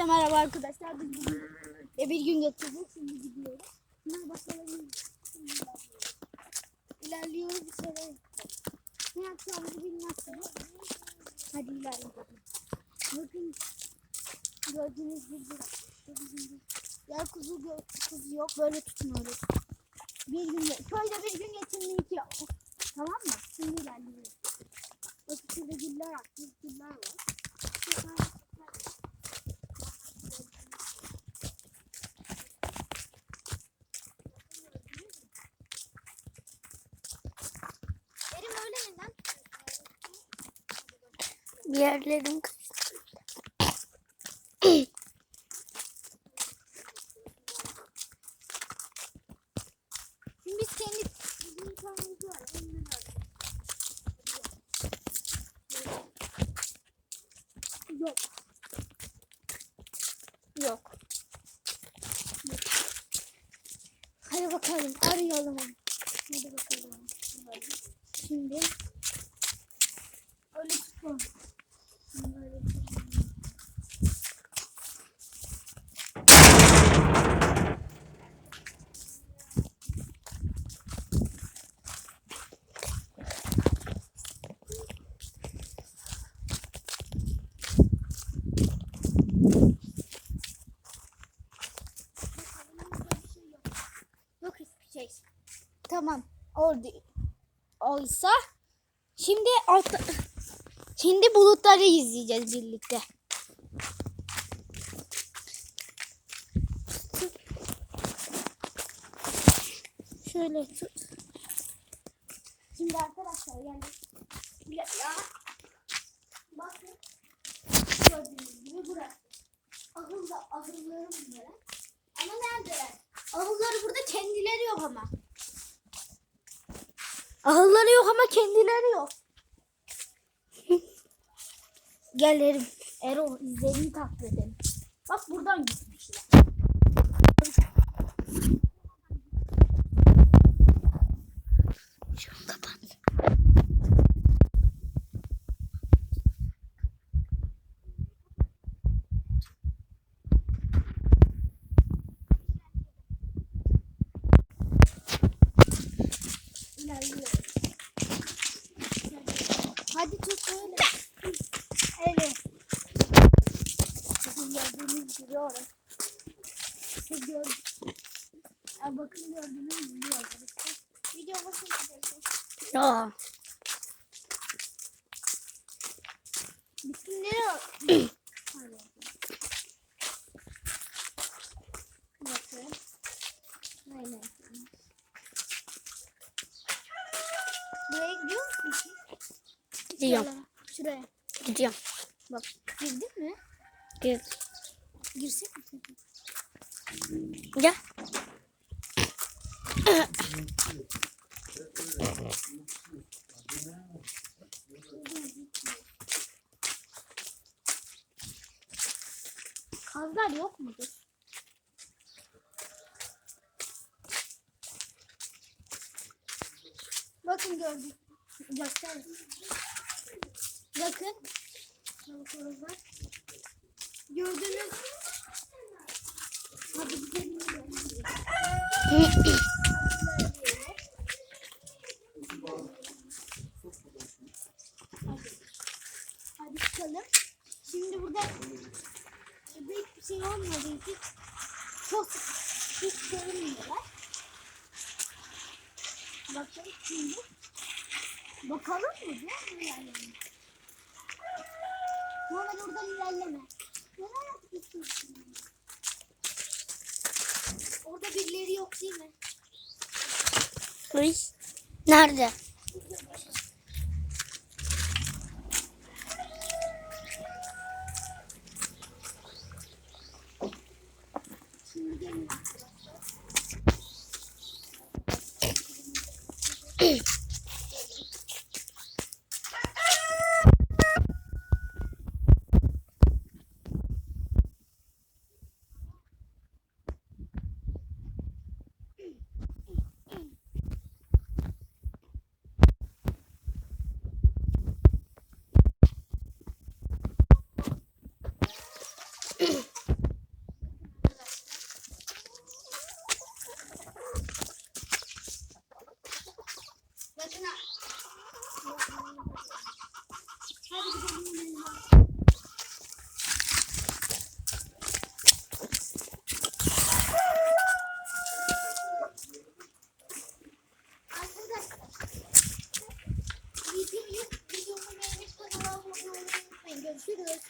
Hepinize merhaba arkadaşlar. Biz bugün e, bir gün geçirdik. Şimdi gidiyoruz. Hemen bakalım. İlerliyoruz. Bir şeyler. Ne yapacağımızı bilmezseniz. Hadi ilerleyelim. Bakın gördüğünüz gibi bizim yer kuzu, gö- kuzu yok. Böyle tutmuyoruz. Bir gün, şöyle bir gün geçirmeyi yok. Tamam mı? Şimdi ilerliyoruz. Bakın şurada güller aktif güller var. Şurada- Elim öyle mi lan? Bir yerlerim Şimdi kendi bizim aldık. Yok. Yok. Hadi bakalım arayalım. onu. Hadi bakalım. Şimdi öyle tutalım. Şimdi öyle tutalım. Yok hiçbir şey. Tamam. Orada oysa şimdi altta şimdi bulutları izleyeceğiz birlikte. Şöyle tut. Şimdi arkadaşlar yani bir dakika. Bakın. Gördüğünüz gibi burası. Ahılda ahıllarım bunlara. Ama neredeler? Ahılları burada kendileri yok ama. Ahılları yok ama kendileri yok. Gelelim. Erol izlerini takip edelim. Bak buradan gitmişler. Hadi tut öyle. Evet. Bakın gördüğünüz gibi orası. İşte gör- Aa, bakın gördüğünüz gibi orası. Video arkadaşlar. Ya. Bisimleri Hadi. Bakın. Aynen. Buraya gidiyor musun ki? Gidiyorum. Şuraya. Gidiyorum. Bak girdin mi? Gir. Girsek mi? Gel. Kazlar yok mudur? Bakın gördüm. Göster. Bakın. Gördünüz. Hadi gidelim. Çıkalım. Şimdi burada büyük bir şey olmadığı için çok hiç görünmüyorlar. Bakın şimdi. Bakalım mı diyor ilerleme. Muhammed oradan ilerleme. Nereye gidiyorsun? Orada birileri yok değil mi? Nerede? Peace. Görüşürüz.